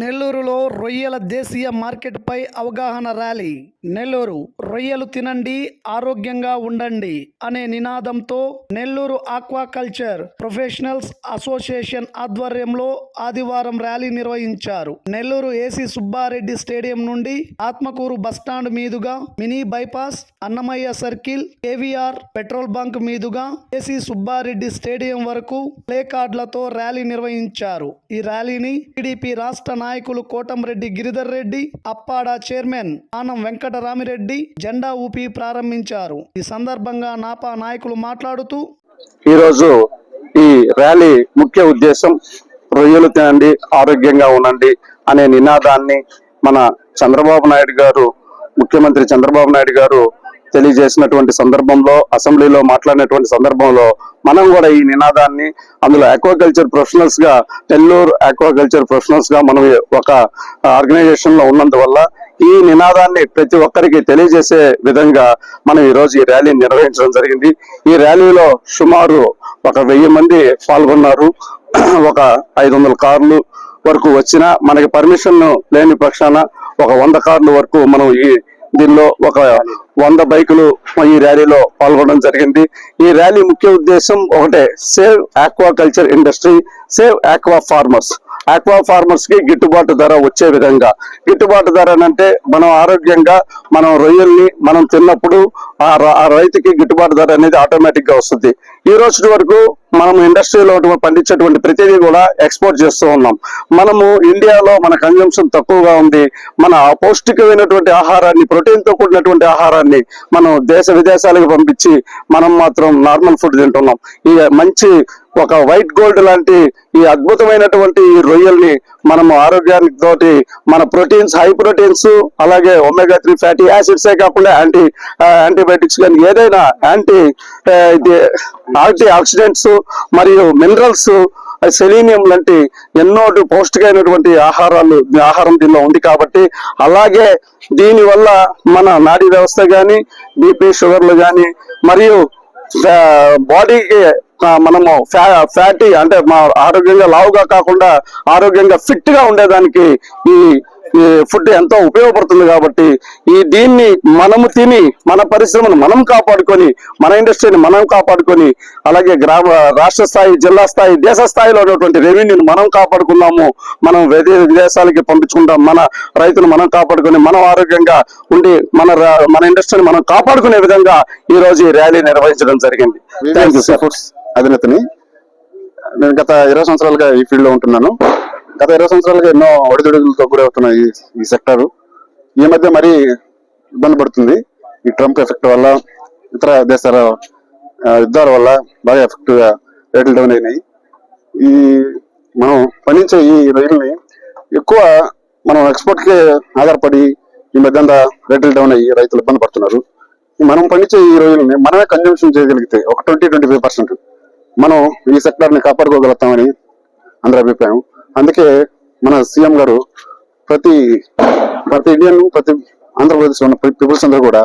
నెల్లూరులో రొయ్యల దేశీయ మార్కెట్పై అవగాహన ర్యాలీ. నెల్లూరు రొయ్యలు తినండి ఆరోగ్యంగా ఉండండి అనే నినాదంతో నెల్లూరు ఆక్వాకల్చర్ ప్రొఫెషనల్స్ అసోసియేషన్ ఆధ్వర్యంలో ఆదివారం ర్యాలీ నిర్వహించారు. నెల్లూరు ఏసీ సుబ్బారెడ్డి స్టేడియం నుండి ఆత్మకూరు బస్టాండ్ మీదుగా mini bypass Annamayya circle KVR petrol bunk మీదుగా ఏసీ సుబ్బారెడ్డి స్టేడియం వరకు ప్లే కార్డులతో ర్యాలీ నిర్వహించారు. ఈ ర్యాలీని టీడీపీ రాష్ట్ర నాయకులు కోటంరెడ్డి గిరిధర్ రెడ్డి అప్పాడ చైర్మన్ ఆనం వెంకటరామిరెడ్డి జెండా ఊపి ప్రారంభించారు. ఈ సందర్భంగా నాపా నాయకులు మాట్లాడుతూ ఈరోజు ఈ ర్యాలీ ముఖ్య ఉద్దేశం రొయ్యలు తినండి ఆరోగ్యంగా ఉండండి అనే నినాదాన్ని మన చంద్రబాబు నాయుడు గారు ముఖ్యమంత్రి చంద్రబాబు నాయుడు గారు తెలియజేసినటువంటి సందర్భంలో అసెంబ్లీలో మాట్లాడినటువంటి సందర్భంలో మనం కూడా ఈ నినాదాన్ని అందులో ఆక్వాకల్చర్ ప్రొఫెషనల్స్గా నెల్లూరు ఆక్వాకల్చర్ ప్రొఫెషనల్స్గా మనం ఒక ఆర్గనైజేషన్లో ఉన్నందువల్ల ఈ నినాదాన్ని ప్రతి ఒక్కరికి తెలియజేసే విధంగా మనం ఈ రోజు ఈ ర్యాలీ నిర్వహించడం జరిగింది. ఈ ర్యాలీలో సుమారు ఒక వెయ్యి మంది పాల్గొన్నారు. ఒక ఐదు వందల కార్లు వరకు వచ్చిన మనకి పర్మిషన్ లేని పక్షాన ఒక వంద కార్ల వరకు మనం ఈ దీనిలో ఒక వంద బైకులు ఈ ర్యాలీలో పాల్గొనడం జరిగింది. ఈ ర్యాలీ ముఖ్య ఉద్దేశం ఒకటే save aqua culture industry save aqua farmers. Aqua ఫార్మర్స్కి గిట్టుబాటు ధర వచ్చే విధంగా. గిట్టుబాటు ధర అంటే మనం ఆరోగ్యంగా మనం రొయ్యల్ని మనం తిన్నప్పుడు ఆ ర- ఆ రైతుకి గిట్టుబాటు ధర అనేది ఆటోమేటిక్గా వస్తుంది. ఈ రోజు వరకు మనం ఇండస్ట్రీలో పండించేటువంటి ప్రతిదీ కూడా ఎక్స్పోర్ట్ చేస్తూ ఉన్నాం. మనము ఇండియాలో మన కన్జంప్షన్ తక్కువగా ఉంది. మన పౌష్టికమైనటువంటి ఆహారాన్ని ప్రోటీన్తో కూడినటువంటి ఆహారాన్ని మనం దేశ విదేశాలకు పంపించి మనం మాత్రం నార్మల్ ఫుడ్ తింటున్నాం. ఈ మంచి ఒక వైట్ గోల్డ్ లాంటి ఈ అద్భుతమైనటువంటి ఈ రొయ్యల్ని మనం ఆరోగ్యానికి తోటి మన ప్రోటీన్స్ హై ప్రోటీన్స్ అలాగే ఒమేగా త్రీ ఫ్యాటీ యాసిడ్స్ కాకుండా యాంటీ యాంటీబయాటిక్స్ కానీ ఏదైనా యాంటీ ఇది యాంటీ ఆక్సిడెంట్స్ మరియు మినరల్స్ సెలీనియం లాంటి ఎన్నో పౌష్టికమైనటువంటి ఆహారాలు ఆహారం దీనిలో ఉంది కాబట్టి అలాగే దీని వల్ల మన నాడీ వ్యవస్థ కానీ బీపీ షుగర్లు కానీ మరియు బాడీకి మనము ఫ్యాటీ అంటే మా ఆరోగ్యంగా లావుగా కాకుండా ఆరోగ్యంగా ఫిట్గా ఉండేదానికి ఈ ఈ ఫుడ్ ఎంతో ఉపయోగపడుతుంది కాబట్టి ఈ దీన్ని మనము తిని మన పరిశ్రమను మనం కాపాడుకొని మన ఇండస్ట్రీని మనం కాపాడుకొని అలాగే గ్రామ రాష్ట్ర స్థాయి జిల్లా స్థాయి దేశ స్థాయిలో ఉన్నటువంటి రెవెన్యూని మనం కాపాడుకుందాము. మనం విదే విదేశాలకి పంపించుకుంటాం. మన రైతులు మనం కాపాడుకొని మనం ఆరోగ్యంగా ఉండి మన మన ఇండస్ట్రీని మనం కాపాడుకునే విధంగా ఈ రోజు ఈ ర్యాలీ నిర్వహించడం జరిగింది. Thank you sir. అధినేతని నేను గత ఇరవై సంవత్సరాలుగా ఈ ఫీల్డ్లో ఉంటున్నాను. గత ఇరవై సంవత్సరాలుగా ఎన్నో ఒడిదుడుగులతో గురవుతున్నాయి ఈ ఈ ఈ మధ్య మరీ ఇబ్బంది పడుతుంది. ఈ ట్రంప్ ఎఫెక్ట్ వల్ల ఇతర దేశాల యుద్ధాల వల్ల బాగా ఎఫెక్ట్గా రేట్లు డౌన్ అయినాయి. ఈ మనం పండించే ఈ రొయ్యల్ని ఎక్కువ మనం ఎక్స్పోర్ట్కే ఆధారపడి ఈ మధ్య అంతా రేట్లు డౌన్ అయ్యి రైతులు ఇబ్బంది పడుతున్నారు. మనం పండించే ఈ రోజుల్ని మనమే కన్జంప్షన్ చేయగలిగితే ఒక ట్వంటీ ట్వంటీ ఫైవ్ పర్సెంట్ మనం ఈ సెక్టర్ని కాపాడుకోగలుగుతామని అందరి అభిప్రాయం. అందుకే మన సీఎం గారు ప్రతి ప్రతి ఇండియన్ ప్రతి ఆంధ్రప్రదేశ్ ఉన్న పీపుల్స్ అందరూ కూడా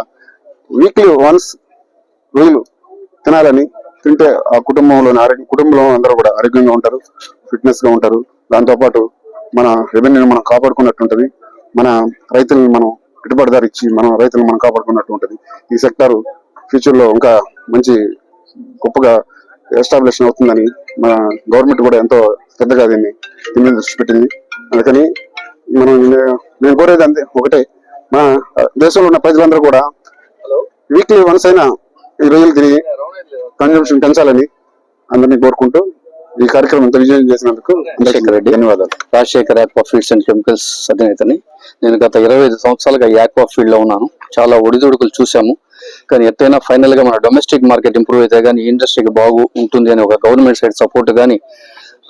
వీక్లీ వన్స్ రొయ్యలు తినాలని తింటే ఆ కుటుంబంలోని ఆరోగ్య కుటుంబంలో అందరూ కూడా ఆరోగ్యంగా ఉంటారు ఫిట్నెస్గా ఉంటారు. దాంతోపాటు మన రెవెన్యూని మనం కాపాడుకున్నట్టు ఉంటుంది మన రైతులను మనం గిట్టుబాటు ధర ఇచ్చి మన రైతులను మనం కాపాడుకున్నట్టు ఉంటుంది ఈ సెక్టార్ ఫ్యూచర్లో ఇంకా మంచి గొప్పగా ఎస్టాబ్లిష్ అవుతుందని మన గవర్నమెంట్ కూడా ఎంతో శ్రద్ధగా దీన్ని దీని దృష్టి పెట్టింది. అందుకని మనం నేను కోరేది అంతే ఒకటే. మన దేశంలో ఉన్న ప్రజలందరూ కూడా వీక్లీ వన్స్ అయినా ఈ రోజులు తిరిగి కన్జంప్షన్ పెంచాలని అందరినీ కోరుకుంటూ ఈ కార్యక్రమం తెలియజేయం చేసినందుకు అందరికీ రెడ్డి. ధన్యవాదాలు. Rajasekhar aqua feeds and chemicals అధినేతని నేను గత ఇరవై ఐదు సంవత్సరాలుగా ఈ ఆక్వా ఫీల్డ్లో ఉన్నాను. చాలా ఒడిదుడుకులు చూసాము కానీ ఎట్టయినా ఫైనల్గా మన డొమెస్టిక్ మార్కెట్ ఇంప్రూవ్ అయితే కానీ ఇండస్ట్రీకి బాగు ఉంటుంది అని ఒక గవర్నమెంట్ సైడ్ సపోర్ట్ కానీ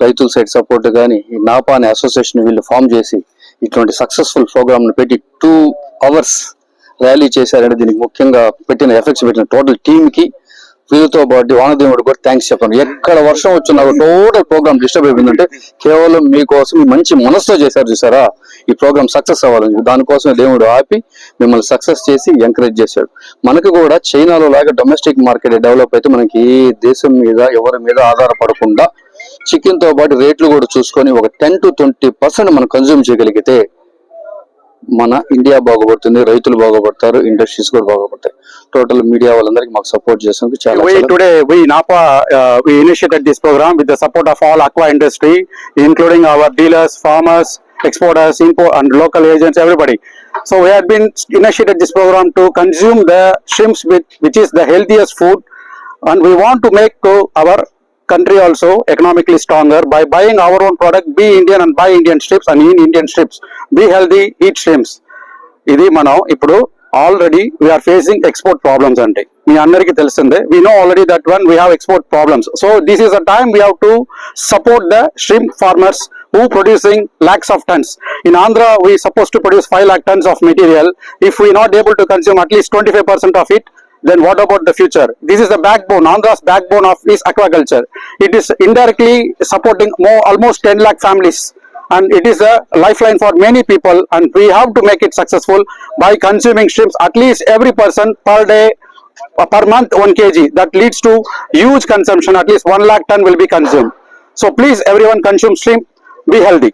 రైతుల సైడ్ సపోర్ట్ కానీ ఈ నాపా అనే అసోసియేషన్ వీళ్ళు ఫామ్ చేసి ఇటువంటి సక్సెస్ఫుల్ ప్రోగ్రామ్ని పెట్టి టూ అవర్స్ ర్యాలీ చేశారంటే దీనికి ముఖ్యంగా పెట్టిన ఎఫెక్ట్స్ పెట్టిన టోటల్ టీమ్కి వీళ్ళతో పాటు వానదేవుడు కూడా థ్యాంక్స్ చెప్పాను ఎక్కడ వర్షం వచ్చినా టోటల్ ప్రోగ్రామ్ డిస్టర్బ్ అయిపోయిందంటే కేవలం మీకోసం మంచి మనసుతో చేశారు చూసారా? ఈ ప్రోగ్రామ్ సక్సెస్ అవ్వాలని దానికోసం దేవుడు ఆపి మిమ్మల్ని సక్సెస్ చేసి ఎంకరేజ్ చేశాడు. మనకు కూడా చైనాలో లాగా డొమెస్టిక్ మార్కెట్ డెవలప్ అయితే మనకి ఏ దేశం మీద ఎవరి మీద ఆధారపడకుండా చికెన్తో పాటు రేట్లు కూడా చూసుకొని ఒక టెన్ టు ట్వంటీ పర్సెంట్ మనం కన్జ్యూమ్ చేయగలిగితే మన ఇండియా బాగుపడుతుంది రైతులు బాగుపడతారు ఇండస్ట్రీస్ కూడా బాగుపడతాయి. టోటల్ మీడియా వాళ్ళందరికీ మాకు సపోర్ట్ చేసినందుకు చాలా NAPA uh, we initiated this program with the support of all aqua industry, including our dealers, farmers, exporters, import and local agents, everybody. So we have been initiated this program to consume the shrimps, which, which is the healthiest food, and we want to make uh, our country also economically stronger by buying our own product. Be Indian and buy Indian strips and eat Indian strips. Be healthy, eat shrimps. ఇది మనం ఇప్పుడు already we are facing export problems అంటే మీ అందరికీ తెలిసిందే we know already that one we have export problems so this is a time we have to support the shrimp farmers who producing lakhs of tons. In Andhra, we supposed to produce 5 lakh tons of material. If we not able to consume at least 25% of it, then what about the future? This is the backbone, Andhra's backbone of is aquaculture. It is indirectly supporting more almost 10 lakh families and it is a lifeline for many people and we have to make it successful by consuming shrimps at least every person per day uh, per month 1 kg that leads to huge consumption at least 1 lakh ton will be consumed so please everyone consume shrimp be healthy